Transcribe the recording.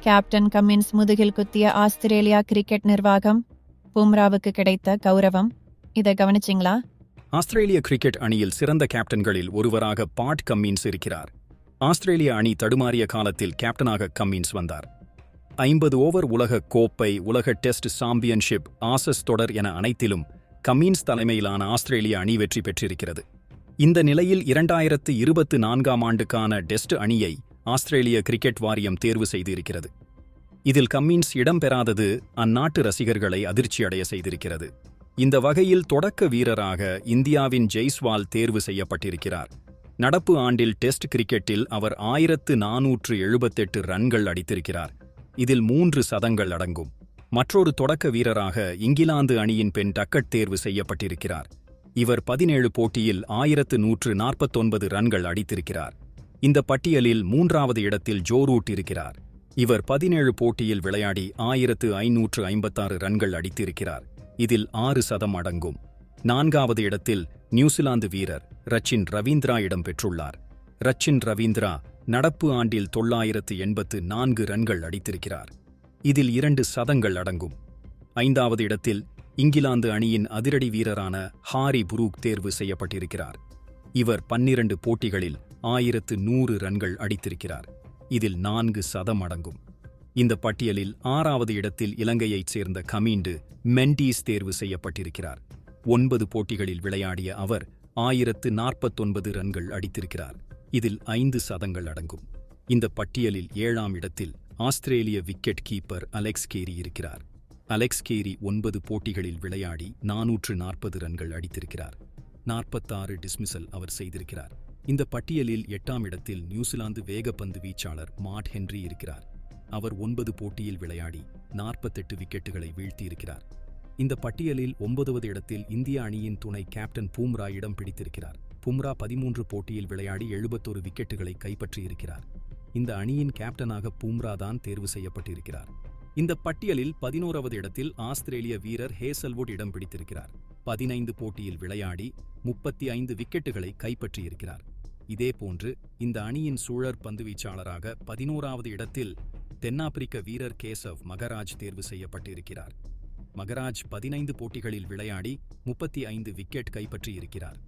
Captain Cummins முதுகில் குத்திய Australia cricket நிர்வாகம் பும்ராவுக்கு கிடைத்த கௌரவம். இதை கவனிச்சிங்களா? ஆஸ்திரேலிய கிரிக்கெட் அணியில் சிறந்த கேப்டன்களில் ஒருவராக பாட் கம்மின்ஸ் இருக்கிறார். ஆஸ்திரேலிய அணி தடுமாறிய காலத்தில் கேப்டனாக கம்மின்ஸ் வந்தார். ஐம்பது ஓவர் உலக கோப்பை உலக டெஸ்ட் சாம்பியன்ஷிப் ஆசஸ் தொடர் என அனைத்திலும் கம்மின்ஸ் தலைமையிலான ஆஸ்திரேலிய அணி வெற்றி பெற்றிருக்கிறது. இந்த நிலையில் இரண்டாயிரத்து இருபத்து நான்காம் ஆண்டுக்கான டெஸ்ட் அணியை ஆஸ்திரேலிய கிரிக்கெட் வாரியம் தேர்வு செய்திருக்கிறது. இதில் கம்மின்ஸ் இடம்பெறாதது அந்நாட்டு ரசிகர்களை அதிர்ச்சியடைய செய்திருக்கிறது. இந்த வகையில் தொடக்க வீரராக இந்தியாவின் ஜெய்ஸ்வால் தேர்வு செய்யப்பட்டிருக்கிறார். நடப்பு ஆண்டில் டெஸ்ட் கிரிக்கெட்டில் அவர் ஆயிரத்து நாநூற்று எழுபத்தெட்டு ரன்கள் அடித்திருக்கிறார். இதில் மூன்று சதங்கள் அடங்கும். மற்றொரு தொடக்க வீரராக இங்கிலாந்து அணியின் பெண் டக்கட் தேர்வு செய்யப்பட்டிருக்கிறார். இவர் பதினேழு போட்டியில் ஆயிரத்து நூற்று நாற்பத்தொன்பது ரன்கள் அடித்திருக்கிறார். இந்த பட்டியலில் மூன்றாவது இடத்தில் ஜோரூட் இருக்கிறார். இவர் பதினேழு போட்டியில் விளையாடி ஆயிரத்து ஐநூற்று ஐம்பத்தாறு ரன்கள் அடித்திருக்கிறார். இதில் ஆறு சதம் அடங்கும். நான்காவது இடத்தில் நியூசிலாந்து வீரர் ரச்சின் ரவீந்திரா இடம் பெற்றுள்ளார். ரச்சின் ரவீந்திரா நடப்பு ஆண்டில் தொள்ளாயிரத்து எண்பத்து நான்கு ரன்கள் அடித்திருக்கிறார். இதில் இரண்டு சதங்கள் அடங்கும். ஐந்தாவது இடத்தில் இங்கிலாந்து அணியின் அதிரடி வீரரான ஹாரி புரூக் தேர்வு செய்யப்பட்டிருக்கிறார். இவர் பன்னிரண்டு போட்டிகளில் ஆயிரத்து நூறு ரன்கள் அடித்திருக்கிறார். இதில் நான்கு சதம் அடங்கும். இந்த பட்டியலில் ஆறாவது இடத்தில் இலங்கையைச் சேர்ந்த கமீண்டு மெண்டீஸ் தேர்வு செய்யப்பட்டிருக்கிறார். ஒன்பது போட்டிகளில் விளையாடிய அவர் ஆயிரத்து நாற்பத்தொன்பது ரன்கள் அடித்திருக்கிறார். இதில் ஐந்து சதங்கள் அடங்கும். இந்த பட்டியலில் ஏழாம் இடத்தில் ஆஸ்திரேலிய விக்கெட் கீப்பர் அலெக்ஸ் கேரி இருக்கிறார். அலெக்ஸ் கேரி ஒன்பது போட்டிகளில் விளையாடி நானூற்று நாற்பது ரன்கள் அடித்திருக்கிறார். நாற்பத்தாறு டிஸ்மிசல் அவர் செய்திருக்கிறார். இந்த பட்டியலில் எட்டாம் இடத்தில் நியூசிலாந்து வேகப்பந்து வீச்சாளர் மாட் ஹென்றி இருக்கிறார். அவர் ஒன்பது போட்டியில் விளையாடி நாற்பத்தெட்டு விக்கெட்டுகளை வீழ்த்தியிருக்கிறார். இந்த பட்டியலில் ஒன்பதாவது இடத்தில் இந்திய அணியின் துணை கேப்டன் பூம்ரா இடம் பிடித்திருக்கிறார். பும்ரா பதிமூன்று போட்டியில் விளையாடி எழுபத்தொரு விக்கெட்டுகளை கைப்பற்றியிருக்கிறார். இந்த அணியின் கேப்டனாக பூம்ரா தான் தேர்வு செய்யப்பட்டிருக்கிறார். இந்த பட்டியலில் பதினோராவது இடத்தில் ஆஸ்திரேலிய வீரர் ஹேசல்வுட் இடம் பிடித்திருக்கிறார். பதினைந்து போட்டியில் விளையாடி முப்பத்தி ஐந்து விக்கெட்டுகளை கைப்பற்றியிருக்கிறார். இதேபோன்று இந்த அணியின் சூழற் பந்துவீச்சாளராக பதினோராவது இடத்தில் தென்னாப்பிரிக்க வீரர் கேசவ் மகராஜ் தேர்வு செய்யப்பட்டிருக்கிறார். மகராஜ் பதினைந்து போட்டிகளில் விளையாடி முப்பத்தி ஐந்து விக்கெட் கைப்பற்றியிருக்கிறார்.